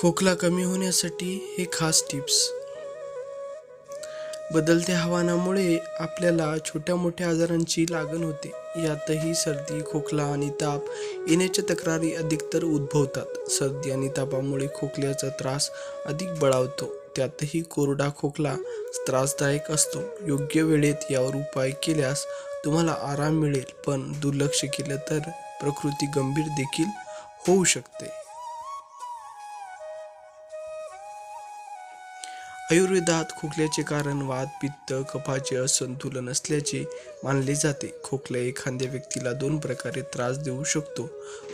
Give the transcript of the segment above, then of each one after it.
खोकला कमी होण्यासाठी हे खास टिप्स. बदलत्या हवामानामुळे आपल्याला छोट्या मोठ्या आजारांची लागण होते. यातही सर्दी खोकला आणि ताप येण्याच्या तक्रारी अधिकतर उद्भवतात. सर्दी आणि तापामुळे खोकल्याचा त्रास अधिक बळावतो. त्यातही कोरडा खोकला त्रासदायक असतो. योग्य वेळेत यावर उपाय केल्यास तुम्हाला आराम मिळेल पण दुर्लक्ष केलं तर प्रकृती गंभीर देखील होऊ शकते. आयुर्वेदात खोकल्याचे कारण वात पित्त कफाचे असंतुलन असल्याचे मानले जाते. खोकला एखाद्या व्यक्तीला दोन प्रकारे त्रास देऊ शकतो.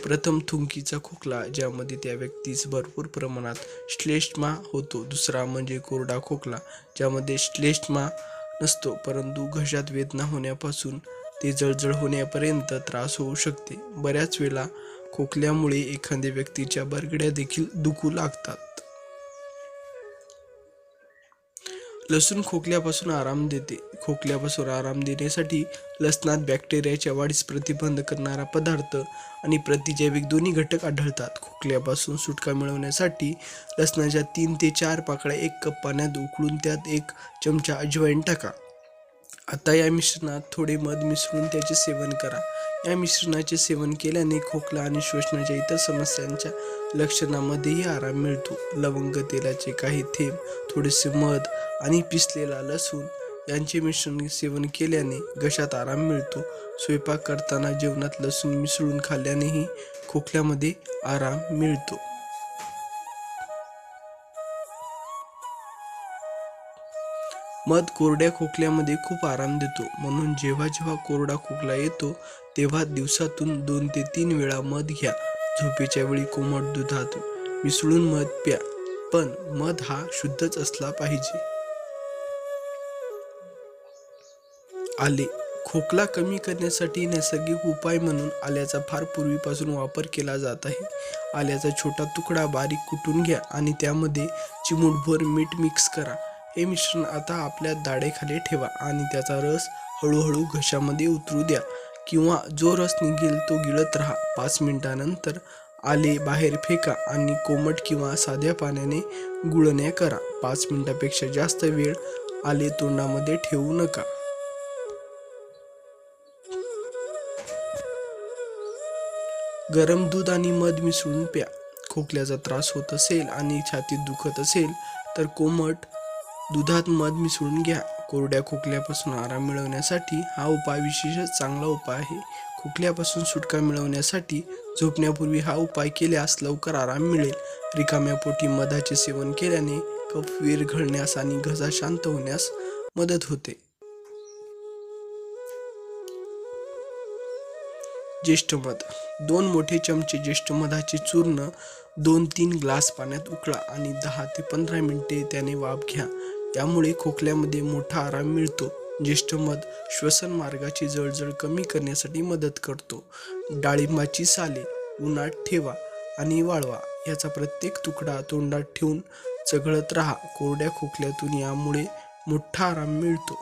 प्रथम थुंकीचा खोकला ज्यामध्ये त्या व्यक्तीस भरपूर प्रमाणात श्लेष्मा होतो. दुसरा म्हणजे कोरडा खोकला ज्यामध्ये श्लेष्मा नसतो परंतु घशात वेदना होण्यापासून ते जळजळ होण्यापर्यंत त्रास होऊ शकते. बऱ्याच वेळा खोकल्यामुळे एखाद्या व्यक्तीच्या बरगड्या देखील दुखू लागतात. लसूण खोकल्यापासून आराम देते. खोकल्यापासून आराम देण्यासाठी लसणात बॅक्टेरियाच्या वाढीस प्रतिबंध करणारा पदार्थ आणि प्रतिजैविक दोन्ही घटक आढळतात. खोकल्यापासून सुटका मिळवण्यासाठी लसणाच्या तीन ते चार पाकळ्या एक कप पाण्यात उकळून त्यात एक चमचा अजवाईन टाका. आता या मिश्रणात थोडे मध मिसळून त्याचे सेवन करा. या मिश्रणाचे सेवन केल्याने खोकला आणि श्वसनाच्या इतर समस्यांच्या लक्षणामध्येही आराम मिळतो. लवंग तेलाचे काही थेंब थोडेसे मध आणि पिसलेला लसूण यांचे मिश्रण सेवन केल्याने घशात आराम मिळतो. स्वयंपाक करताना जेवणात लसूण मिसळून खाल्ल्यानेही खोकल्यामध्ये आराम मिळतो. मध कोरड्या खोकल्यामध्ये खूप आराम देतो. म्हणून जेव्हा जेव्हा कोरडा खोकला येतो तेव्हा दिवसातून दोन ते तीन वेळा मध घ्या. झोपेच्या वेळी कोमट दुधात मिसळून मध प्या. पण मध हा शुद्धच असला पाहिजे. आले. खोकला कमी करण्यासाठी नैसर्गिक उपाय म्हणून आल्याचा फार पूर्वीपासून वापर केला जात आहे. आल्याचा छोटा तुकडा बारीक कुटून घ्या आणि त्यामध्ये चिमूटभर मीठ मिक्स करा. हे मिश्रण आता आपल्या दाढेखाली ठेवा आणि त्याचा रस हळूहळू घशामध्ये उतरू द्या. किंवा जो रस निघेल तो गिळत राहा. पाच मिनिटानंतर आले बाहेर फेका आणि कोमट किंवा साध्या पाण्याने गुळण्या करा. पाच मिनिटापेक्षा जास्त वेळ आले तोंडामध्ये ठेवू नका. गरम दूध आणि मध मिसळून प्या. खोकल्याचा त्रास होत असेल आणि छातीत दुखत असेल तर कोमट दुधात मध मिसळून घ्या. कोरड्या खोकल्यापासून आराम मिळवण्यासाठी हा उपाय विशेषच चांगला उपाय आहे. खोकल्यापासून सुटका मिळवण्यासाठी झोपण्यापूर्वी हा उपाय केल्यास लवकर आराम मिळेल. रिकाम्या पोटी मधाचे सेवन केल्याने कफ विरघळण्यास आणि घसा शांत होण्यास मदत होते. ज्येष्ठ मध. दोन मोठे चमचे ज्येष्ठ मधाचे चूर्ण दोन तीन ग्लास पाण्यात उकळा आणि दहा ते पंधरा मिनिटे त्याने वाफ घ्या. यामुळे खोकल्यामध्ये मोठा आराम मिळतो. ज्येष्ठ मध श्वसन मार्गाची जळजळ कमी करण्यासाठी मदत करतो. डाळिंबाची साले उन्हात ठेवा आणि वाळवा. याचा प्रत्येक तुकडा तोंडात ठेवून चघळत राहा. कोरड्या खोकल्यातून यामुळे मोठा आराम मिळतो.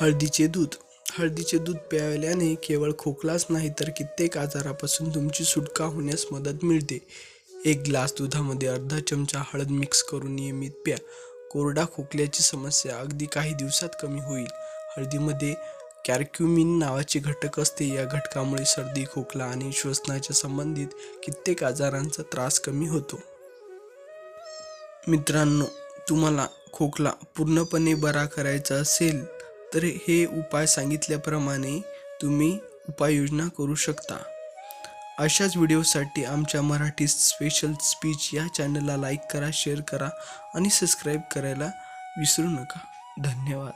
हळदीचे दूध हळदीचे दूध प्यायल्याने केवळ खोकलाच नाही तर कित्येक आजारापासून तुमची सुटका होण्यास मदत मिळते. एक ग्लास दुधामध्ये अर्धा चमचा हळद मिक्स करून नियमित प्या. कोरडा खोकल्याची समस्या अगदी काही दिवसात कमी होईल. हळदीमध्ये कॅरक्युमिन नावाचे घटक असते. या घटकामुळे सर्दी खोकला आणि श्वसनाच्या संबंधित कित्येक आजारांचा त्रास कमी होतो. मित्रांनो तुम्हाला खोकला पूर्णपणे बरा करायचा असेल तर हे उपाय सांगितल्याप्रमाणे तुम्ही उपाययोजना करू शकता. अशाच व्हिडिओसाठी आमच्या मराठी स्पेशल स्पीच या चॅनलला लाईक करा शेअर करा आणि सबस्क्राईब करायला विसरू नका. धन्यवाद.